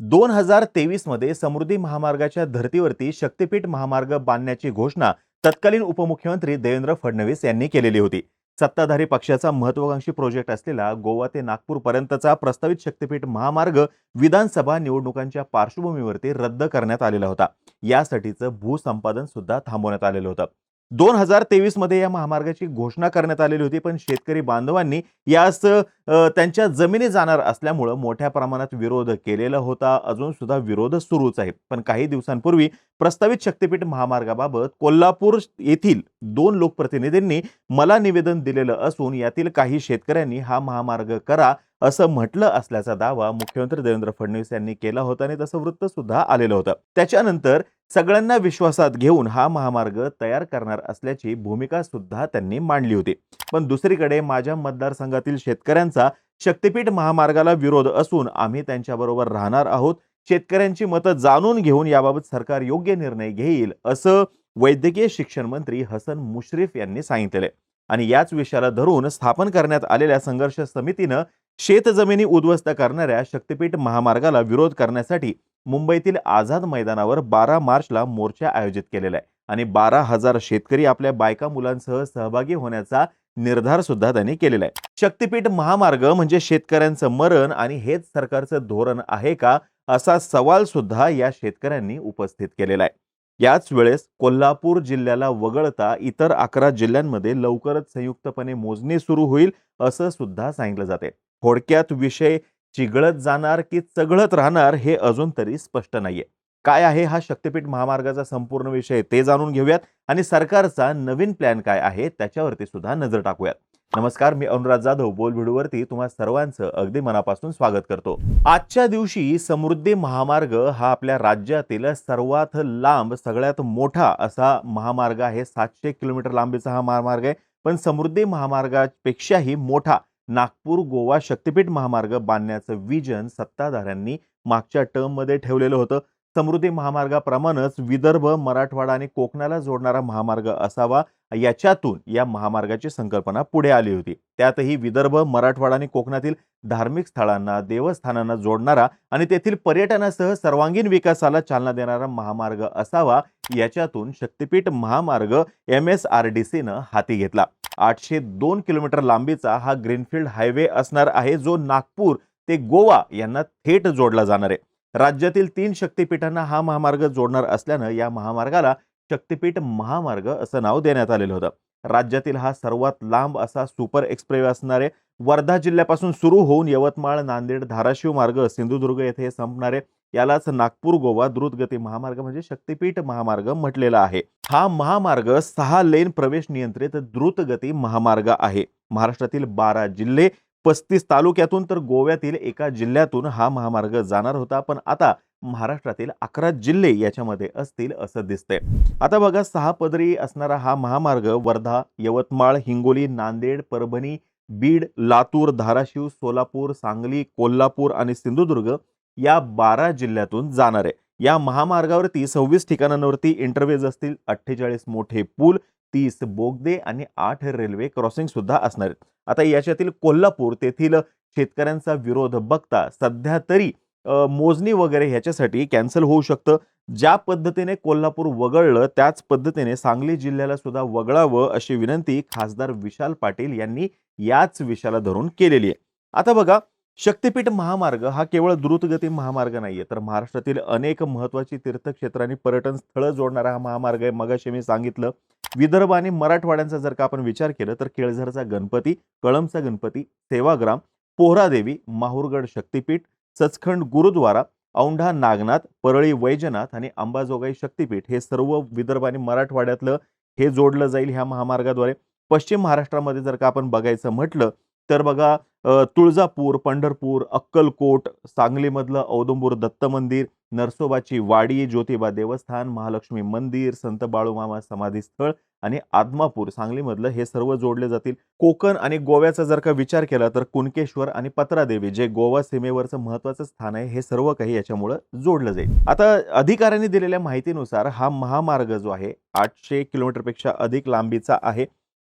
दोन हजार तेवीसमध्ये समृद्धी महामार्गाच्या धर्तीवरती शक्तीपीठ महामार्ग बांधण्याची घोषणा तत्कालीन उपमुख्यमंत्री देवेंद्र फडणवीस यांनी केलेली होती. सत्ताधारी पक्षाचा महत्वाकांक्षी प्रोजेक्ट असलेला गोवा ते नागपूर पर्यंतचा प्रस्तावित शक्तीपीठ महामार्ग विधानसभा निवडणुकांच्या पार्श्वभूमीवरती रद्द करण्यात आलेला होता. यासाठीचं भूसंपादन सुद्धा थांबवण्यात आलेलं होतं. दोन हजार तेवीसमध्ये या महामार्गाची घोषणा करण्यात आलेली होती पण शेतकरी बांधवांनी यास त्यांच्या जमिनी जाणार असल्यामुळं मोठ्या प्रमाणात विरोध केलेला होता. अजून सुद्धा विरोध सुरूच आहे. पण काही दिवसांपूर्वी प्रस्तावित शक्तीपीठ महामार्गाबाबत कोल्हापूर येथील दोन लोकप्रतिनिधींनी मला निवेदन दिलेलं असून यातील काही शेतकऱ्यांनी हा महामार्ग करा असं म्हटलं असल्याचा दावा मुख्यमंत्री देवेंद्र फडणवीस यांनी केला होता आणि तसं वृत्त सुद्धा आलेलं होतं. त्याच्यानंतर सगळ्यांना विश्वासात घेऊन हा महामार्ग तयार करणार असल्याची भूमिका सुद्धा त्यांनी मांडली होती. पण दुसरीकडे माझ्या मतदारसंघातील शेतकऱ्यांचा शक्तीपीठ महामार्गाला विरोध असून आम्ही त्यांच्याबरोबर राहणार आहोत. शेतकऱ्यांची मतं जाणून घेऊन याबाबत सरकार योग्य निर्णय घेईल असं वैद्यकीय शिक्षण मंत्री हसन मुश्रीफ यांनी सांगितले आहे आणि याच विषयाला धरून स्थापन करण्यात आलेल्या संघर्ष समितीनं शेतजमिनी उद्ध्वस्त करणाऱ्या शक्तीपीठ महामार्गाला विरोध करण्यासाठी मुंबईतील आझाद मैदानावर बारा मार्चला मोर्चा आयोजित केलेला आहे आणि बारा हजार शेतकरी आपल्या बायका मुलांसह सहभागी होण्याचा निर्धार सुद्धा त्यांनी केलेला आहे. शक्तीपीठ महामार्ग म्हणजे शेतकऱ्यांचं मरण आणि हेच सरकारचं धोरण आहे का असा सवाल सुद्धा या शेतकऱ्यांनी उपस्थित केलेला आहे. याच वेळेस कोल्हापूर जिल्ह्याला वगळता इतर अकरा जिल्ह्यांमध्ये लवकरच संयुक्तपणे मोजणी सुरू होईल असं सुद्धा सांगितलं जाते थोडक्यात विषय चिघळत जाणार की चघळत राहणार हे अजून तरी स्पष्ट नाहीये. काय आहे हा शक्तीपीठ महामार्गाचा संपूर्ण विषय ते जाणून घेऊयात आणि सरकारचा नवीन प्लॅन काय आहे त्याच्यावरती सुद्धा नजर टाकूयात. नमस्कार मी अनुराग जाधव बोल व्हिडिओवरती तुम्हा सर्वांचं अगदी मनापासून स्वागत करतो. आजच्या दिवशी समृद्धी महामार्ग हा आपल्या राज्यातील सर्वात लांब सगळ्यात मोठा असा महामार्ग आहे. सातशे किलोमीटर लांबीचा हा महामार्ग आहे. पण समृद्धी महामार्गापेक्षाही मोठा नागपूर गोवा शक्तिपीठ महामार्ग बांधण्याचं विजन सत्ताधाऱ्यांनी मागच्या टर्ममध्ये ठेवलेलं होतं. समृद्धी महामार्गाप्रमाणेच विदर्भ मराठवाडा आणि कोकणाला जोडणारा महामार्ग असावा याच्यातून या महामार्गाची संकल्पना पुढे आली होती. त्यातही विदर्भ मराठवाडा आणि कोकणातील धार्मिक स्थळांना देवस्थानांना जोडणारा आणि तेथील पर्यटनासह सर्वांगीण विकासाला चालना देणारा महामार्ग असावा याच्यातून शक्तिपीठ महामार्ग एम एस आर डी सीनं हाती घेतला. आठशे दोन किलोमीटर लांबीचा हा ग्रीनफील्ड हायवे असणार आहे जो नागपूर ते गोवा यांना थेट जोडला जाणार आहे. राज्यातील तीन शक्तिपीठांना हा महामार्ग जोडणार असल्यानं या महामार्गाला शक्तिपीठ महामार्ग असं नाव देण्यात आलेलं होतं. राज्यातील हा सर्वात लांब असा सुपर एक्सप्रेस असणारे वर्धा जिल्ह्यापासून सुरू होऊन यवतमाळ नांदेड धाराशिव मार्ग सिंधुदुर्ग येथे संपणारे यालाच नागपूर गोवा द्रुतगती महामार्ग म्हणजे शक्तीपीठ महामार्ग म्हटलेला आहे. हा महामार्ग सहा लेन प्रवेश नियंत्रित द्रुतगती महामार्ग आहे. महाराष्ट्रातील बारा जिल्हे पस्तीस तालुक्यातून तर गोव्यातील एका जिल्ह्यातून हा महामार्ग जाणार होता. पण आता महाराष्ट्रातील अकरा जिल्हे याच्यामध्ये असतील असं दिसतंय. आता बघा सहा पदरी असणारा हा महामार्ग वर्धा यवतमाळ हिंगोली नांदेड परभणी बीड लातूर धाराशिव सोलापूर सांगली कोल्हापूर आणि सिंधुदुर्ग या बारा जिल्ह्यातून जाणार आहे. या महामार्गावरती सव्वीस ठिकाणांवरती इंटरवेज असतील अठ्ठेचाळीस मोठे पूल तीस बोगदे आणि आठ रेल्वे क्रॉसिंग सुद्धा असणार आहेत. आता याच्यातील कोल्हापूर तेथील शेतकऱ्यांचा विरोध बघता सध्या तरी मोजणी वगैरे ह्याच्यासाठी कॅन्सल होऊ शकतं. ज्या पद्धतीने कोल्हापूर वगळलं त्याच पद्धतीने सांगली जिल्ह्याला सुद्धा वगळावं अशी विनंती खासदार विशाल पाटील यांनी याच विषयाला धरून केलेली आहे. आता बघा शक्तीपीठ महामार्ग हा केवळ द्रुतगती महामार्ग नाहीये तर महाराष्ट्रातील अनेक महत्वाची तीर्थक्षेत्र आणि पर्यटन स्थळं जोडणारा हा महामार्ग आहे. मगाशी मी सांगितलं विदर्भ आणि मराठवाड्यांचा जर का आपण विचार केला तर केळझरचा गणपती कळमचा गणपती सेवाग्राम पोहरादेवी माहूरगड शक्तीपीठ सचखंड गुरुद्वारा औंढा नागनाथ परळी वैजनाथ आणि अंबाजोगाई शक्तीपीठ हे सर्व विदर्भ आणि मराठवाड्यातलं हे जोडलं जाईल ह्या महामार्गाद्वारे. पश्चिम महाराष्ट्रामध्ये जर का आपण बघायचं म्हटलं तर बघा तुळजापूर पंढरपूर अक्कलकोट सांगलीमधलं औदुंबूर दत्त मंदिर नरसोबाची वाडी ज्योतिबा देवस्थान महालक्ष्मी मंदिर संत बाळूमामा समाधी स्थळ आणि आदमापूर सांगलीमधलं हे सर्व जोडले जातील. कोकण आणि गोव्याचा जर का विचार केला तर कुणकेश्वर आणि पत्रादेवी जे गोवा सीमेवरचं महत्वाचं स्थान आहे हे सर्व काही याच्यामुळं जोडलं जाईल. आता अधिकाऱ्यांनी दिलेल्या माहितीनुसार हा महामार्ग जो आहे आठशे किलोमीटरपेक्षा अधिक लांबीचा आहे.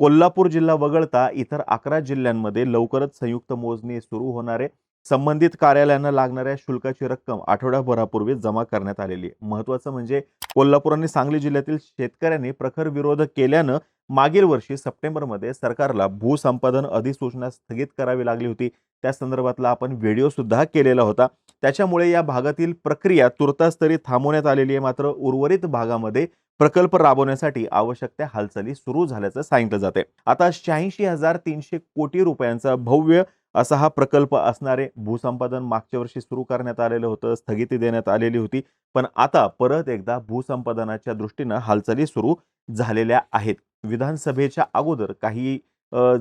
कोल्हापूर जिल्हा वगळता इतर अकरा जिल्ह्यांमध्ये लवकरच संयुक्त मोजणी सुरू होणारे संबंधित कार्यालयांना लागणाऱ्या शुल्काची रक्कम आठवड्याभरापूर्वी जमा करण्यात आलेली आहे. महत्त्वाचं म्हणजे कोल्हापूर आणि सांगली जिल्ह्यातील शेतकऱ्यांनी प्रखर विरोध केल्यानं मागील वर्षी सप्टेंबरमध्ये सरकारला भूसंपादन अधिसूचना स्थगित करावी लागली होती. त्या संदर्भातला आपण व्हिडिओ सुद्धा केलेला होता. त्याच्यामुळे या भागातील प्रक्रिया तुर्तास तरी थांबवण्यात आलेली आहे. मात्र उर्वरित भागामध्ये प्रकल्प राबवण्यासाठी आवश्यक त्या हालचाली सुरू झाल्याचं सांगितलं जाते आता शहाऐंशी हजार तीनशे कोटी रुपयांचा भव्य असा हा प्रकल्प असणारे भूसंपादन मागच्या वर्षी सुरू करण्यात आलेलं होतं स्थगिती देण्यात आलेली होती. पण आता परत एकदा भूसंपादनाच्या दृष्टीनं हालचाली सुरू झालेल्या आहेत. विधानसभेच्या अगोदर काही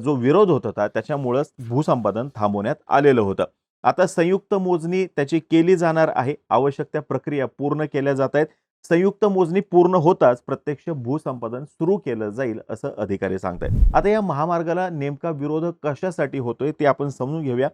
जो विरोध होत होता त्याच्यामुळंच भूसंपादन थांबवण्यात आलेलं होतं. आता संयुक्त मोजणी त्याची केली जाणार आहे. आवश्यक त्या प्रक्रिया पूर्ण केल्या जात आहेत. संयुक्त मोजणी पूर्ण होताच प्रत्यक्ष भूसंपादन सुरू केलं जाईल असं अधिकारी सांगतायत. आता या महामार्गाला नेमका विरोध कशासाठी होतोय ते आपण समजून घेऊया.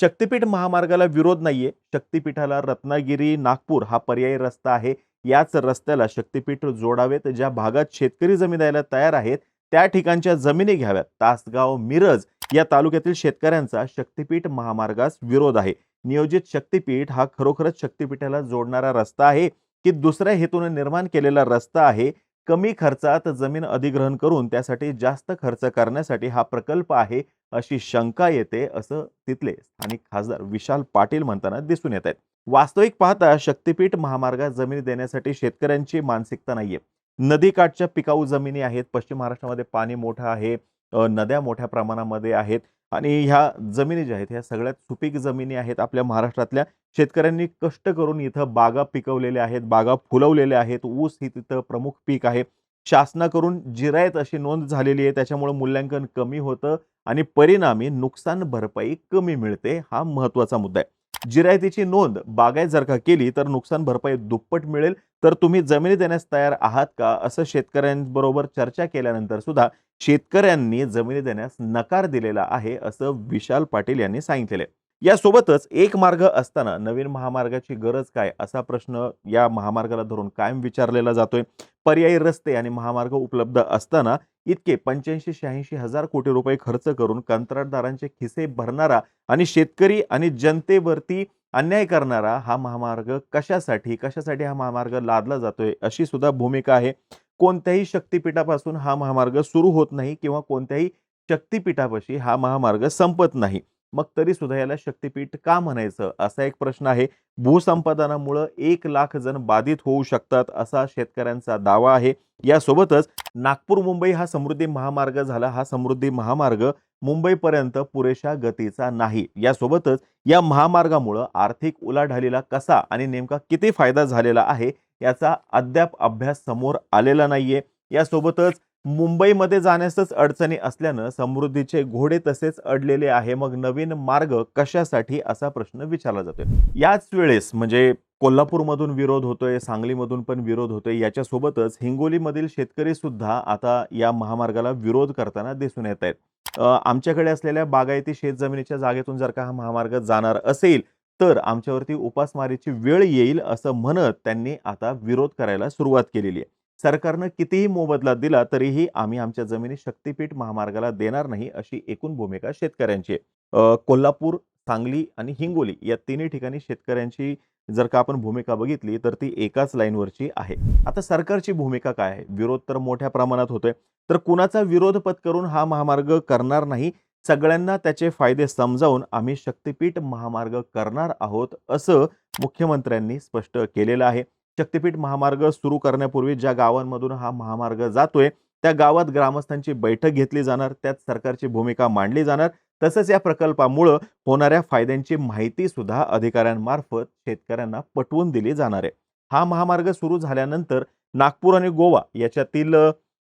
शक्तिपीठ महामार्गाला विरोध नाहीये. शक्तिपीठाला रत्नागिरी नागपूर हा पर्यायी रस्ता आहे. याच रस्त्याला शक्तिपीठ जोडावेत. ज्या भागात शेतकरी जमीन द्यायला तयार आहेत त्या ठिकाणच्या जमिनी घ्याव्यात. तासगाव मिरज या तालुक्यातील शेतकऱ्यांचा शक्तिपीठ महामार्गास विरोध आहे. नियोजित शक्तिपीठ हा खरोखरच शक्तिपीठाला जोडणारा रस्ता आहे. की दुसऱ्या हेतूने निर्माण केलेला रस्ता आहे कमी खर्चात जमीन अधिग्रहण करून त्यासाठी जास्त खर्च करण्यासाठी हा प्रकल्प आहे अशी शंका येते असं तिथले स्थानिक खासदार विशाल पाटील म्हणताना दिसून येत आहेत. वास्तविक पाहता शक्तिपीठ महामार्गात जमिनी देण्यासाठी शेतकऱ्यांची मानसिकता नाहीये. नदीकाठच्या पिकाऊ जमिनी आहेत पश्चिम महाराष्ट्रामध्ये पाणी मोठं आहे नद्या मोठ्या प्रमाणामध्ये आहेत आणि ह्या जमिनी ज्या आहेत ह्या सगळ्यात सुपीक जमिनी आहेत आपल्या महाराष्ट्रातल्या. शेतकऱ्यांनी कष्ट करून इथं बागा पिकवलेल्या आहेत बागा फुलवलेल्या आहेत. ऊस ही तिथं प्रमुख पीक आहे. शासनाकडून जिरायत अशी नोंद झालेली आहे त्याच्यामुळे मूल्यांकन कमी होतं आणि परिणामी नुकसान भरपाई कमी मिळते हा महत्त्वाचा मुद्दा आहे. जिरायतीची नोंद बागायत जर का केली तर नुकसान भरपाई दुप्पट मिळेल. तर तुम्ही जमिनी देण्यास तयार आहात का? असं शेतकऱ्यांबरोबर चर्चा केल्यानंतर सुद्धा शेतकऱ्यांनी जमिनी देण्यास नकार दिलेला आहे असं विशाल पाटील यांनी सांगितलेलं आहे. यासोबतच एक मार्ग असताना नवीन महामार्गाची गरज काय असा प्रश्न या महामार्गाला धरून कायम विचारलेला जातोय. पर्यायी रस्ते आणि महामार्ग उपलब्ध असताना इतके पंच्याऐंशी शहाऐंशी हजार कोटी रुपये खर्च करून कंत्राटदारांचे खिसे भरणारा आणि शेतकरी आणि जनतेवरती अन्याय करणारा हा महामार्ग कशासाठी कशासाठी हा महामार्ग लादला जातोय अशी सुद्धा भूमिका आहे. कोणत्याही शक्तिपीठापासून हा महामार्ग सुरू होत नाही किंवा कोणत्याही शक्तिपीठापाशी हा महामार्ग संपत नाही. मग तरी सुद्धा याला शक्तिपीठ का म्हणायचं? असा एक प्रश्न आहे. भूसंपादनामुळं एक लाख जण बाधित होऊ शकतात असा शेतकऱ्यांचा दावा आहे. यासोबतच नागपूर मुंबई हा समृद्धी महामार्ग झाला. हा समृद्धी महामार्ग मुंबईपर्यंत पुरेशा गतीचा नाही. यासोबतच या महामार्गामुळं आर्थिक उलाढालीला कसा आणि नेमका किती फायदा झालेला आहे याचा अद्याप अभ्यास समोर आलेला नाहीये. यासोबतच मुंबईमध्ये जाण्यासच अडचणी असल्यानं समृद्धीचे घोडे तसेच अडलेले आहे. मग नवीन मार्ग कशासाठी? असा प्रश्न विचारला जातोय. याच वेळेस म्हणजे कोल्हापूरमधून विरोध होतोय सांगलीमधून पण विरोध होतोय. याच्यासोबतच हिंगोलीमधील शेतकरी सुद्धा आता या महामार्गाला विरोध करताना दिसून येत आहेत. आमच्याकडे असलेल्या बागायती शेतजमिनीच्या जागेतून जर का हा महामार्ग जाणार असेल तर आमच्यावरती उपासमारीची वेळ येईल असं म्हणत त्यांनी आता विरोध करायला सुरुवात केलेली आहे. सरकारनं कितीही मोबदला दिला तरीही आम्ही आमच्या जमिनी शक्तिपीठ महामार्गाला देणार नाही अशी एकूण भूमिका शेतकऱ्यांची आहे. कोल्हापूर सांगली आणि हिंगोली या तिन्ही ठिकाणी शेतकऱ्यांची जर का आपण भूमिका बघितली तर ती एकाच लाईनवरची आहे. आता सरकारची भूमिका काय आहे? विरोध तर मोठ्या प्रमाणात होतोय. तर कुणाचा विरोध पत्करून हा महामार्ग करणार नाही? सगळ्यांना त्याचे फायदे समजावून आम्ही शक्तिपीठ महामार्ग करणार आहोत असं मुख्यमंत्र्यांनी स्पष्ट केलेलं आहे. शक्तिपीठ महामार्ग सुरू करण्यापूर्वी ज्या गावांमधून हा महामार्ग जातोय त्या गावात ग्रामस्थांची बैठक घेतली जाणार त्यात सरकारची भूमिका मांडली जाणार. तसंच या प्रकल्पामुळं होणाऱ्या फायद्यांची माहिती सुद्धा अधिकाऱ्यांमार्फत शेतकऱ्यांना पटवून दिली जाणार आहे. हा महामार्ग सुरू झाल्यानंतर नागपूर आणि गोवा याच्यातील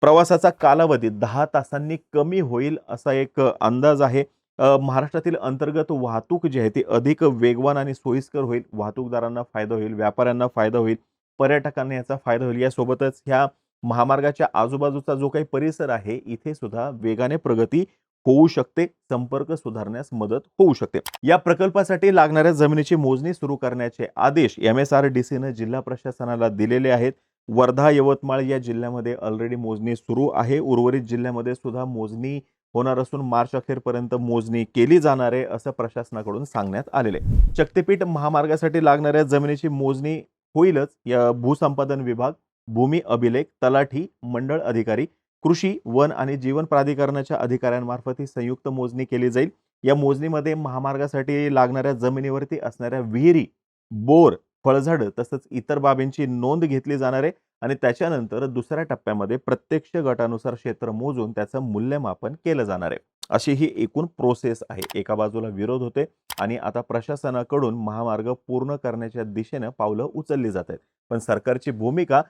प्रवासाचा कालावधी दहा तासांनी कमी होईल असा एक अंदाज आहे. महाराष्ट्रातील अंतर्गत वाहतूक जी आहे ती अधिक वेगवान आणि सोयीस्कर होईल. वाहतूकदारांना फायदा होईल व्यापाऱ्यांना फायदा होईल पर्यटकांना याचा फायदा होईल. यासोबतच ह्या महामार्गाच्या आजूबाजूचा जो काही परिसर आहे इथे सुद्धा वेगाने प्रगती होऊ शकते संपर्क सुधारण्यास मदत होऊ शकते. या प्रकल्पासाठी लागणाऱ्या जमिनीची मोजणी सुरू करण्याचे आदेश एम एस आर डी सीनं जिल्हा प्रशासनाला दिलेले आहेत. वर्धा यवतमाळ या जिल्ह्यामध्ये ऑलरेडी मोजणी सुरू आहे. उर्वरित जिल्ह्यामध्ये सुद्धा मोजणी होणार असून मार्च अखेरपर्यंत मोजणी केली जाणार आहे असं प्रशासनाकडून सांगण्यात आलेले शक्तीपीठ महामार्गासाठी लागणाऱ्या जमिनीची मोजणी होईलच. या भूसंपादन विभाग भूमी अभिलेख तलाठी मंडळ अधिकारी कृषी वन आणि जीवन प्राधिकरणाच्या अधिकाऱ्यांमार्फत ही संयुक्त मोजणी केली जाईल. या मोजणीमध्ये महामार्गासाठी लागणाऱ्या जमिनीवरती असणाऱ्या विहिरी बोर फळझाडं तसंच इतर बाबींची नोंद घेतली जाणार आहे आणि त्याच्यानंतर दुसऱ्या टप्प्यामध्ये प्रत्यक्ष गटानुसार क्षेत्र मोजून त्याचं मूल्यमापन केलं जाणार आहे. अशी ही एकूण प्रोसेस आहे. एका बाजूला विरोध होते आणि आता प्रशासनाकडून महामार्ग पूर्ण करण्याच्या दिशेनं पावलं उचलली जात आहेत. पण सरकारची भूमिका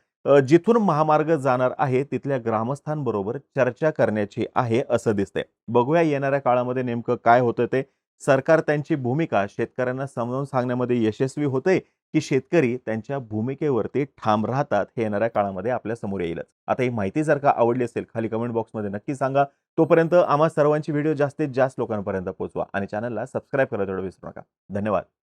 जिथून महामार्ग जाणार आहे तिथल्या ग्रामस्थांबरोबर चर्चा करण्याची आहे असं दिसतंय. बघूया येणाऱ्या काळामध्ये नेमकं काय होतं ते. सरकार त्यांची भूमिका शेतकऱ्यांना समजावून सांगण्यामध्ये यशस्वी होते की शेतकरी त्यांच्या भूमिकेवरती ठाम राहतात हे येणाऱ्या काळामध्ये आपल्यासमोर येईलच. आता ही माहिती जर का आवडली असेल खाली कमेंट बॉक्समध्ये नक्की सांगा. तोपर्यंत आम्हा सर्वांची व्हिडिओ जास्तीत जास्त लोकांपर्यंत पोहोचवा आणि चॅनलला सबस्क्राईब करायला तेवढं विसरू नका. धन्यवाद.